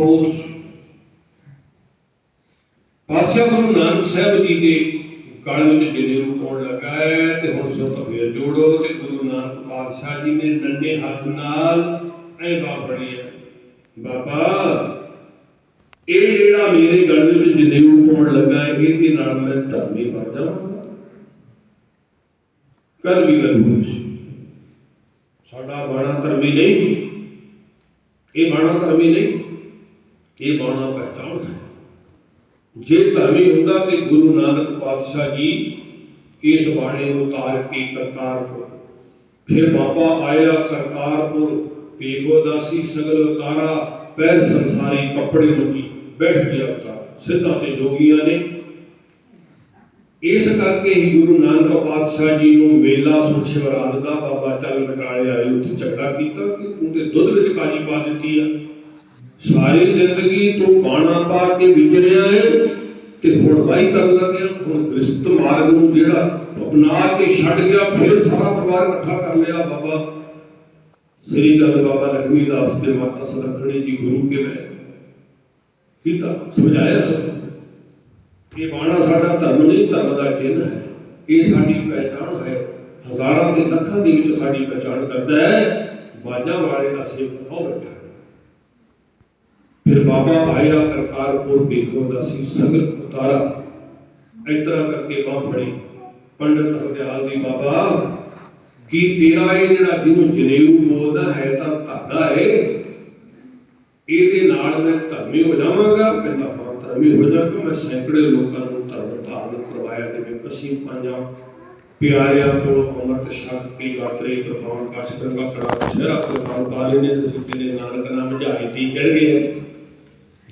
ਬੋਲ ਪਾਤਸ਼ਾਹ ਗੁਰੂ ਨਾਨਕ ਸਾਹਿਬ ਜੀ ਦੇ ਗਲ ਵਿੱਚ ਜਨੇਊ ਪਾਉਣ ਲੱਗਾ ਹੈ ਤੇ ਹੁਣ ਸੋ ਤਵੇ ਜੋੜੋ ਤੇ ਗੁਰੂ ਨਾਨਕ ਪਾਤਸ਼ਾਹ ਜੀ ਨੇ ਨੰਨੇ ਹੱਥ ਨਾਲ ਐ ਬਾਹ ਹੈ। ਬਾਬਾ, ਇਹ ਜਿਹੜਾ ਮੇਰੇ ਗਲ ਵਿੱਚ ਜਨੇਊ ਪਾਉਣ ਲੱਗਾ ਹੈ, ਇਹਦੇ ਨਾਲ ਮੈਂ ਧਰਮੀ ਬਣ ਜਾਵਾਂਗਾ। ਕਰ ਵੀ ਗੱਲ ਹੋਈ ਸਾਡਾ ਬਾਣਾ ਧਰਮੀ ਨਹੀਂ, ਇਹ ਬਾਣਾ ਧਰਮੀ ਨਹੀਂ। ਇਹ ਬਾਣਾ ਪਹਿਚਾਣ ਹੈ? ਜੇ ਧਰਮੀ ਹੁੰਦਾ ਤੇ ਗੁਰੂ ਨਾਨਕ ਪਾਤਸ਼ਾਹ ਜੀ ਇਸ ਬਾਣੇ ਨੂੰ ਤਾਰ ਕੇ ਕਰਤਾਰਪੁਰ। ਫਿਰ ਬਾਬਾ ਆਇਆ ਕਰਤਾਰਪੁਰ ਪੀਖੋ ਦਾਸੀ ਸਗਲ ਉਤਾਰਾ ਪੈਰ ਸੰਸਾਰੀ ਕੱਪੜੇ ਮੁਕੀ ਬੈਠ ਗਿਆ ਉਤਾਰ ਸਿੱਧਾ ਤੇ ਜੋਗੀਆਂ ਨੇ। ਇਸ ਕਰਕੇ ਹੀ ਗੁਰੂ ਨਾਨਕ ਪਾਤਸ਼ਾਹ ਜੀ ਨੂੰ ਮੇਲਾ ਸੁਣ ਸ਼ਿਵਰਾਤ ਦਾ ਬਾਬਾ ਚੱਲ ਬਟਾਲੇ ਆਏ, ਉੱਥੇ ਝਗੜਾ ਕੀਤਾ ਕਿ ਤੂੰ ਦੁੱਧ ਵਿੱਚ ਕਾਲੀ ਪਾ ਦਿੱਤੀ ਆ। ਸਾਰੀ ਜ਼ਿੰਦਗੀ ਤੋਂ ਬਾਣਾ ਪਾ ਕੇ ਵਿਚਰਿਆ ਹੈ ਤੇ ਹੁਣ ਵਾਈ ਕਰਨ ਲੱਗਿਆ, ਹੁਣ ਗ੍ਰਸਤ ਮਾਰਗ ਨੂੰ ਜਿਹੜਾ ਅਪਣਾ ਕੇ ਛੱਡ ਗਿਆ, ਫਿਰ ਸਾਰਾ ਪਰਿਵਾਰ ਇਕੱਠਾ ਕਰ ਲਿਆ ਬਾਬਾ। ਸ੍ਰੀ ਚੰਦ ਬਾਬਾ ਲਖਮੀ ਦਾਸ ਤੇ ਮਾਤਾ ਸੁਲੱਖਣੀ ਜੀ ਗੁਰੂ ਕੇ ਮੈਂ ਕੀਤਾ ਸਮਝਾਇਆ ਸਭ ਇਹ ਬਾਣਾ ਸਾਡਾ ਧਰਮ ਨਹੀਂ, ਧਰਮ ਦਾ ਚਿੰਨ੍ਹ ਹੈ। ਇਹ ਸਾਡੀ ਪਹਿਚਾਣ ਹੈ। ਹਜ਼ਾਰਾਂ ਤੇ ਲੱਖਾਂ ਦੇ ਵਿੱਚ ਸਾਡੀ ਪਹਿਚਾਣ ਕਰਦਾ ਹੈ। ਬਾਜਾਂ ਵਾਲੇ ਦਾ ਸੇਵਕ ਹੋ ਬੈਠਾ। ਫਿਰ ਬਾਬਾ ਆਇਆ ਕਰਤਾਰਪੁਰ ਵੇਖੋ ਦਾ ਸੀ, ਸੰਗਤ ਉਤਾਰਾ। ਇਤਰਾ ਕਰਕੇ ਬਾਹ ਫੜੀ। ਪੰਡਤ ਹਰਦਿਆਲ ਦੀ, ਬਾਬਾ, ਕੀ ਤੇਰਾ ਇਹ ਜਿਹੜਾ ਜਿਹਨੂੰ ਜਨੇਊ ਬੋਲਦਾ ਹੈ, ਤਾਂ ਧਾਗਾ ਹੈ ਇਹਦੇ ਨਾਲ ਮੈਂ ਧਰਮੀ ਹੋ ਜਾਵਾਂਗਾ, ਪਹਿਲਾਂ ਹਾਂ ਧਰਮੀ ਹੋ ਜਾਵਾਂਗਾ ਮੈਂ ਸੈਂਕੜੇ ਲੋਕਾਂ ਨੂੰ ਧਰਮ ਧਾਰਨ ਕਰਵਾਇਆ ਤੇ ਮੈਂ ਅਸੀਂ ਪੰਜਾਂ ਪਿਆਰਿਆਂ ਕੋਲ ਅੰਮ੍ਰਿਤ ਛਕ ਕੇ ਯਾਤਰੇ ਕਰਵਾਉਣ ਕਾਸ਼ ਕਰੰਗਾ ਸ਼ਹਿਰਾ ਕਰਵਾਉਣ ਵਾਲੇ ਨੇ ਸਿੱਧੇ ਨੇ, ਨਾਨਕ ਨਾਮ ਜਹਾਇਤੀ ਚੜ ਗਏ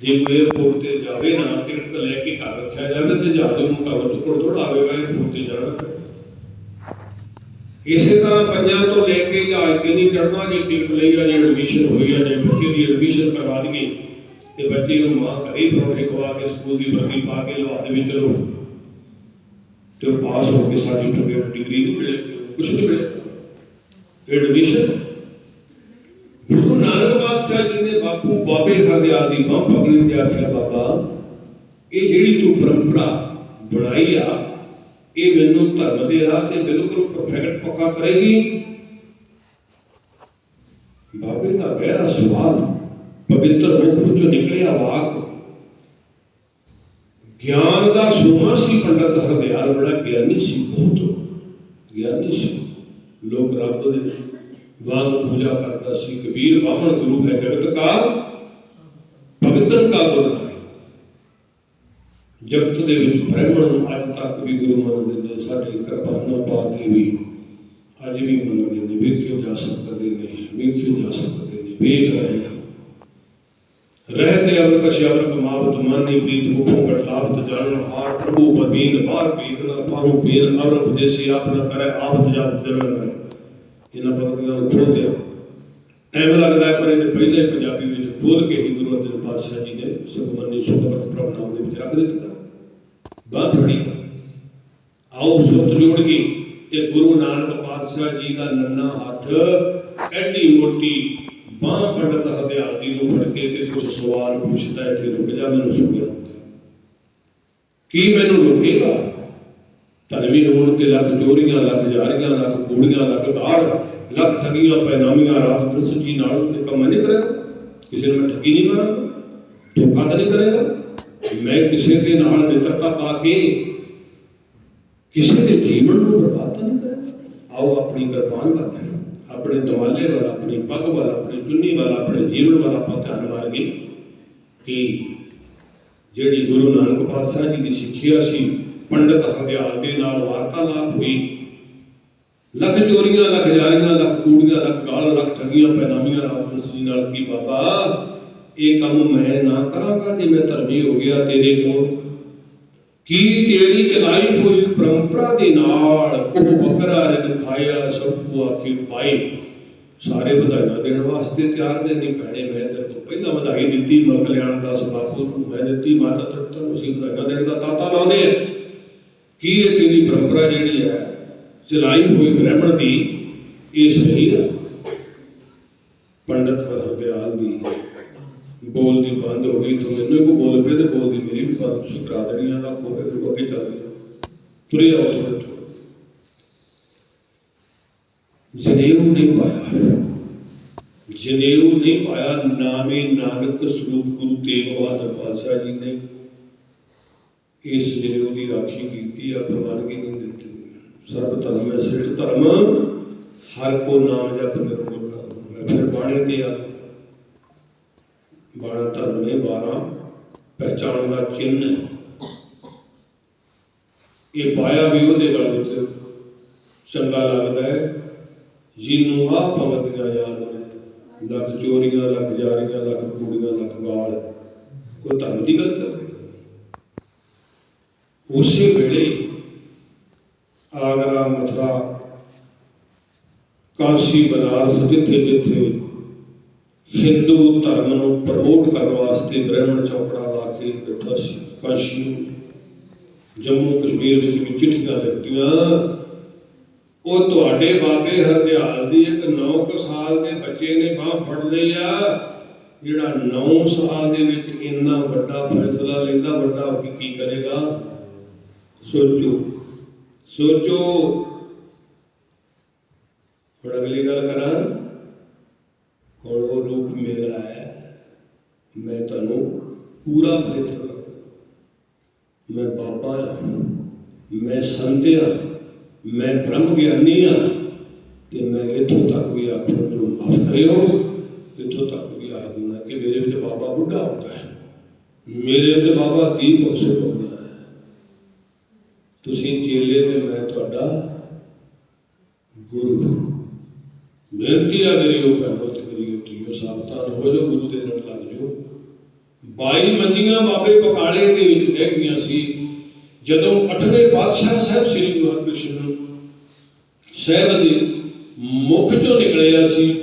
ਜੇ ਕੋਈ 에어ਪੋਰਟ ਤੇ ਜਾਵੇ, ਨਾ ਟਿਕਟ ਲੈ ਕੇ ਘਰ ਰੱਖਿਆ ਜਾਵੇ ਤੇ ਜਹਾਜ਼ ਨੂੰ ਘਰ ਚ ਕੋਲ ਥੋੜਾ ਆਵੇਗਾ 에어ਪੋਰਟ ਤੇ ਜਾਣਾ ਇਸੇ ਤਰ੍ਹਾਂ ਪੰਜਾਂ ਤੋਂ ਲੈ ਕੇ ਜਹਾਜ਼ ਤੇ ਨਹੀਂ ਚੜਨਾ ਜੇ ਟਿਕਟ ਲਈ ਆ, ਜੇ ਐਡਮਿਸ਼ਨ ਹੋਈ ਆ, ਜੇ ਬੱਚੇ ਦੀ ਐਡਮਿਸ਼ਨ ਕਰਵਾ ਦਈਏ, ਤੇ ਬੱਚੇ ਨੂੰ ਮਾਂ ਘਰੇ ਪਰੌਂਠੇ ਖਵਾ ਕੇ ਸਕੂਲ ਦੀ ਵਰਦੀ ਪਾ ਕੇ ਲਵਾ ਦੇ ਵਿੱਚ ਚਲੋ ਤੇ ਪਾਸ ਹੋ ਕੇ ਸਰਟੀਫਿਕੇਟ ਡਿਗਰੀ ਨਹੀਂ ਮਿਲੇ ਕੁਝ ਨਹੀਂ ਮਿਲੇ। ਐਡਮਿਸ਼ਨ ਗੁਰੂ ਨਾਨਕ ਪਾਸ ਬਾਬੇ ਹਰਦਿਆਲ ਬਾਹ ਪਕੜੀ ਤੇ ਆਖਿਆ, ਬਾਬਾ, ਇਹ ਜਿਹੜੀ ਤੂੰ ਪਰੰਪਰਾ ਬਣਾਈ ਆ, ਇਹ ਮੈਨੂੰ ਧਰਮ ਦੇ ਰਾਹ ਤੇ ਬਿਲਕੁਲ ਪਰਫੈਕਟ ਪੱਕਾ ਕਰੇਗੀ। ਬਾਬੇ ਦਾ ਗਹਿਰਾ ਸਵਾਲ ਪਵਿੱਤਰ ਮੁਖ ਵਿੱਚੋਂ ਨਿਕਲਿਆ ਵਾਕ। ਗਿਆਨ ਦਾ ਸੋਮਾ ਸੀ ਪੰਡਤ ਹਰਦਿਆਲ, ਬੜਾ ਗਿਆਨੀ ਸੀ, ਬਹੁਤ ਗਿਆਨੀ ਸੀ। ਲੋਕ ਰੱਬ ਦੇ ਵਾਂਗ ਪੂਜਾ ਕਰਦਾ ਸੀ। ਕਬੀਰ ਬਾਹਮਣ ਗੁਰੂ ਹੈ ਜਗਤਕਾਰ ਕੁਦਰਤ ਦਾ ਗੁਣ ਜਗਤ ਦੇ ਵਿੱਚ ਬ੍ਰਹਮਣ ਅੱਜ ਤੱਕ ਵੀ ਗੁਰੂ ਮੰਨਦੇ ਨੇ ਸਾਡੀ ਕਿਰਪਾਨਾ ਪਾ ਕੇ ਵੀ ਅੱਜ ਵੀ ਮੰਨਦੇ ਨੇ ਵੇਖਿਓ ਜਾ ਸਕਦੇ ਨੇ, ਵੇਖਿਓ ਜਾ ਸਕਦੇ ਨੇ, ਵੇਖ ਰਹੇ ਹਾਂ। ਰਹਿਤੇ ਅਮਰ ਕਸ਼ਿ ਅਮਰ ਕਮਾਵਤ ਮਾਨੀ ਪ੍ਰੀਤ ਮੁਖੋਂ ਕਟ ਲਾਭਤ ਜਾਣਨ ਹਾਰ ਪ੍ਰਭੂ ਬਬੀਨ ਬਾਹਰ ਬੀਖ ਨਾ ਪਾਰੂ ਪੀਰ ਅਮਰ ਉਪਦੇਸੀ ਆਪ ਕਰੇ, ਆਪ ਜਾਪ ਜਨਨ ਇਹਨਾਂ ਭਗਤਾਂ ਨੂੰ ਖੋਲਦੇ ਟਾਈਮ ਲੱਗਦਾ ਪਰ ਇਹਨੇ ਪਹਿਲੇ ਪੰਜਾਬੀ ਵਿੱਚ ਖੋਲ ਕੇ ਹੀ ਗੁਰੂ ਅਰਜਨ ਪਾਤਸ਼ਾਹ ਜੀ ਨੇ ਸੁਖਮਨੀ ਸੁਖਮਤ ਪ੍ਰਭ ਦੇ ਵਿੱਚ ਰੱਖ ਦਿੱਤਾ। ਬਾਤ ਫੜੀ ਆਓ ਸੁਤ ਜੋੜ ਗਈ ਤੇ ਗੁਰੂ ਨਾਨਕ ਪਾਤਸ਼ਾਹ ਜੀ ਦਾ ਨੰਨਾ ਹੱਥ ਐਡੀ ਮੋਟੀ ਬਾਹ ਪੰਡਤ ਹਰਦਿਆਲ ਨੂੰ ਫੜ ਕੇ ਤੇ ਕੁਝ ਸਵਾਲ ਪੁੱਛਦਾ, ਇੱਥੇ ਰੁਕ ਜਾ, ਮੈਨੂੰ ਸੁਣਿਆ। ਕੀ ਮੈਨੂੰ ਰੋਕੇਗਾ? ਧਰਮੀ ਹੋਣ ਤੇ ਲੱਖ, ਚੋਰੀਆਂ ਲੱਖ, ਜਾਰੀਆਂ ਲੱਖ, ਕੂੜੀਆਂ ਲੱਖ ਗਾੜ ਲੱਖ ਠਗੀਆਂ ਪੈਨਾਮੀਆਂ ਰਾਤ ਪ੍ਰਸ ਜੀ ਨਾਲ ਇਹ ਕੰਮ ਨਹੀਂ ਕਰੇਗਾ ਕਿਸੇ ਨੂੰ ਮੈਂ ਠੱਗੀ ਨਹੀਂ ਮਾਰਾਂਗਾ, ਧੋਖਾ ਤਾਂ ਨਹੀਂ ਕਰੇਗਾ। ਮੈਂ ਕਿਸੇ ਦੇ ਨਾਲ ਮਿੱਤਰਤਾ ਪਾ ਕੇ ਕਿਸੇ ਦੇ ਜੀਵਨ ਨੂੰ ਬਰਬਾਦ ਤਾਂ ਨਹੀਂ ਕਰੇਗਾ ਆਓ ਆਪਣੀ ਕਿਰਪਾਨ ਵੱਲ ਆਪਣੇ ਦਵਾਲੇ ਵੱਲ, ਆਪਣੀ ਪੱਗ ਵੱਲ, ਆਪਣੀ ਚੁੰਨੀ ਵੱਲ, ਆਪਣੇ ਜੀਵਨ ਵੱਲ ਆਪਾਂ ਧਿਆਨ ਮਾਰਗੇ ਕਿ ਜਿਹੜੀ ਗੁਰੂ ਨਾਨਕ ਪਾਤਸ਼ਾਹ ਜੀ ਦੀ ਸਿੱਖਿਆ ਸੀ ਪੰਡਤ ਹਰਦਿਆਲ ਦੇ ਨਾਲ ਵਾਰਤਾਲਾਪ ਹੋਈ। ਲੱਖ ਚੋਰੀਆਂ, ਲੱਖ ਜਾਰੀਆਂ, ਲੱਖ ਕੂੜੀਆਂ, ਲੱਖ ਗਾਲ, ਲੱਖ ਠੱਗੀਆਂ, ਪੈਨਾਮੀਆਂ ਰਾਤ ਦਸੀ ਨਾਲ ਕੀ ਬਾਬਾ, ਇਹ ਕੰਮ ਮੈਂ ਨਾ ਕਰਾਂਗਾ ਜੇ ਮੈਂ ਧਰਮੀ ਹੋ ਗਿਆ ਤੇਰੇ ਕੋਲ। ਕੀ ਤੇਰੀ ਚਲਾਈ ਹੋਈ ਪਰੰਪਰਾ ਦੇ ਨਾਲ ਉਹ ਬੱਕਰਾ ਰੰਗ ਖਾਇਆ, ਸਭ ਆਖੀ ਪਾਈ ਸਾਰੇ ਵਧਾਈਆਂ ਦੇਣ ਵਾਸਤੇ ਤਿਆਰ ਨੇ, ਨਹੀਂ ਪੈਣੇ ਮੈਂ ਤੇਰੇ ਤੋਂ ਪਹਿਲਾਂ ਵਧਾਈ ਦਿੱਤੀ ਮੈਂ ਕਲਿਆਣ ਦਾ ਬਾਪੂ ਨੂੰ ਮੈਂ ਦਿੱਤੀ, ਮਾਤਾ ਤ੍ਰਿਪਤਾ ਨੂੰ ਅਸੀਂ ਵਧਾਈਆਂ ਦੇਣ ਦਾ ਤਾਤਾ ਲਾਉਂਦੇ ਆ ਕੀ ਇਹ ਤੇਰੀ ਪਰੰਪਰਾ ਜਿਹੜੀ ਹੈ, ਚਲਾਈ ਹੋਈ ਬ੍ਰਾਹਮਣ ਦੀ, ਇਹ ਸਹੀ ਹੈ? ਪੰਡਤ ਹਰਦਿਆਲ ਦੀ ਬੋਲਦੀ ਬੰਦ ਹੋ ਗਈ, ਤਾਂ ਮੈਨੂੰ ਕੋ ਬੋਲ ਪਏ ਤੇ ਬੋਲਦੀ ਮੇਰੀ ਵੀ ਬੰਦ ਤੁਸੀਂ ਕਰਾ ਦੇਣੀ ਆ ਰੱਖੋ ਅੱਗੇ ਚੱਲਦੀ ਆ। ਤੁਰੇ ਆਓ ਥੋੜੇ ਜਨੇਊ ਨਹੀਂ ਪਾਇਆ। ਜਨੇਊ ਨਹੀਂ ਪਾਇਆ, ਨਾਮੇ ਨਾਨਕ ਸਰੂਪ ਗੁਰੂ ਤੇਗ ਬਹਾਦਰ ਪਾਤਸ਼ਾਹ ਜੀ ਨੇ। ਇਸ ਜਨੇਊ ਉਹਦੀ ਰਾਖੀ ਕੀਤੀ ਆ ਪ੍ਰਵਾਨਗੀ ਨਹੀਂ ਦਿੱਤੀ। ਸਰਬ ਧਰਮ ਹੈ, ਸਿੱਖ ਧਰਮ, ਹਰ ਕੋ ਨਾਮ ਜਪ ਨਿਰਮਲ ਕਰ ਫਿਰ ਬਾਣੀ ਤੇ ਆ। ਬਾਣਾ ਧਰਮ ਨੇ 12 ਪਹਿਚਾਣ ਦਾ ਚਿੰਨ੍ਹ ਇਹ ਪਾਇਆ ਵੀ ਉਹਦੇ ਗਲ ਵਿੱਚ ਚੰਗਾ ਲੱਗਦਾ ਹੈ। ਜਿਹਨੂੰ ਆ ਪਵਤੀਆਂ ਯਾਦ ਨੇ ਲੱਖ ਚੋਰੀਆਂ, ਲੱਖ ਜਾਰੀਆਂ, ਲੱਖ ਕੂੜੀਆਂ, ਲੱਖ ਗਾਲ ਕੋਈ ਧਰਮ ਦੀ ਗੱਲ ਉਸੇ ਵੇਲੇ ਆਗਰਾ ਮਥੁਰਾ, ਕਾਸ਼ੀ ਬਨਾਰਸ ਜਿੱਥੇ ਜਿੱਥੇ ਹਿੰਦੂ ਧਰਮ ਨੂੰ ਪ੍ਰਮੋਟ ਕਰਨ ਵਾਸਤੇ ਬ੍ਰਹਮਣ ਚੌਪੜਾ ਲਾ ਕੇ ਬੈਠਾ ਸੀ, ਕਾਸ਼ੀ ਜੰਮੂ ਕਸ਼ਮੀਰ ਵਿੱਚ ਵੀ ਚਿੱਠੀਆਂ ਲਿਖਦੀਆਂ ਉਹ ਤੁਹਾਡੇ ਬਾਬੇ ਹਰਦਿਆਲ ਦੀ ਇੱਕ 9 ਸਾਲ ਦੇ ਬੱਚੇ ਨੇ ਬਾਹ ਫੜ ਲਈ ਆ। ਜਿਹੜਾ 9 ਸਾਲ ਦੇ ਵਿੱਚ ਇੰਨਾ ਵੱਡਾ ਫੈਸਲਾ ਲੈਂਦਾ, ਵੱਡਾ ਹੋ ਕੇ ਕਰੇਗਾ ਸੋਚੋ ਸੋਚੋ ਹੁਣ ਅਗਲੀ ਗੱਲ ਕਰਾਂ ਹੁਣ ਉਹ ਰੂਪ ਮੇਰਾ ਹੈ ਮੈਂ ਤੁਹਾਨੂੰ ਪੂਰਾ ਪਵਿੱਤਰ ਮੈਂ ਬਾਬਾ ਹਾਂ ਮੈਂ ਸੰਤ ਹਾਂ ਮੈਂ ਬ੍ਰਹਮ ਗਿਆਨੀ ਹਾਂ ਤੇ ਮੈਂ ਇੱਥੋਂ ਤੱਕ ਵੀ ਆਖਰ ਜੋ ਮਾਫ ਕਰਿਓ ਇੱਥੋਂ ਤੱਕ ਵੀ ਆਖ ਦਿੰਦਾ ਕਿ ਮੇਰੇ ਵਿੱਚ ਬਾਬਾ ਬੁੱਢਾ ਹੁੰਦਾ ਹੈ ਮੇਰੇ ਵਿੱਚ ਬਾਬਾ ਦੀਪ ਅਵਸਰ ਹੁੰਦਾ ਹੈ ਤੁਸੀਂ ਚੇਲੇ ਤੇ ਮੈਂ ਤੁਹਾਡਾ ਗੁਰੂ ਹਾਂ। ਬੇਨਤੀ ਆ ਮੇਰੀ ਉਹ ਭੈਣੋ ਤੇ ਮੇਰੀ, ਉਹ ਹੋ ਜਾਓ, ਗੁਰੂ ਦੇ ਨਾਲ ਲੱਗ ਜਾਓ 22 ਮੰਦੀਆਂ ਬਾਬੇ ਬਕਾਲੇ ਦੇ ਵਿੱਚ ਰਹਿ ਗਈਆਂ ਸੀ ਜਦੋਂ 8ਵੇਂ ਪਾਤਸ਼ਾਹ ਸਾਹਿਬ ਸ੍ਰੀ ਗੁਰੂ ਹਰਕ੍ਰਿਸ਼ਨ ਸਾਹਿਬ ਦੇ ਮੁਖ ਚੋਂ ਨਿਕਲਿਆ ਸੀ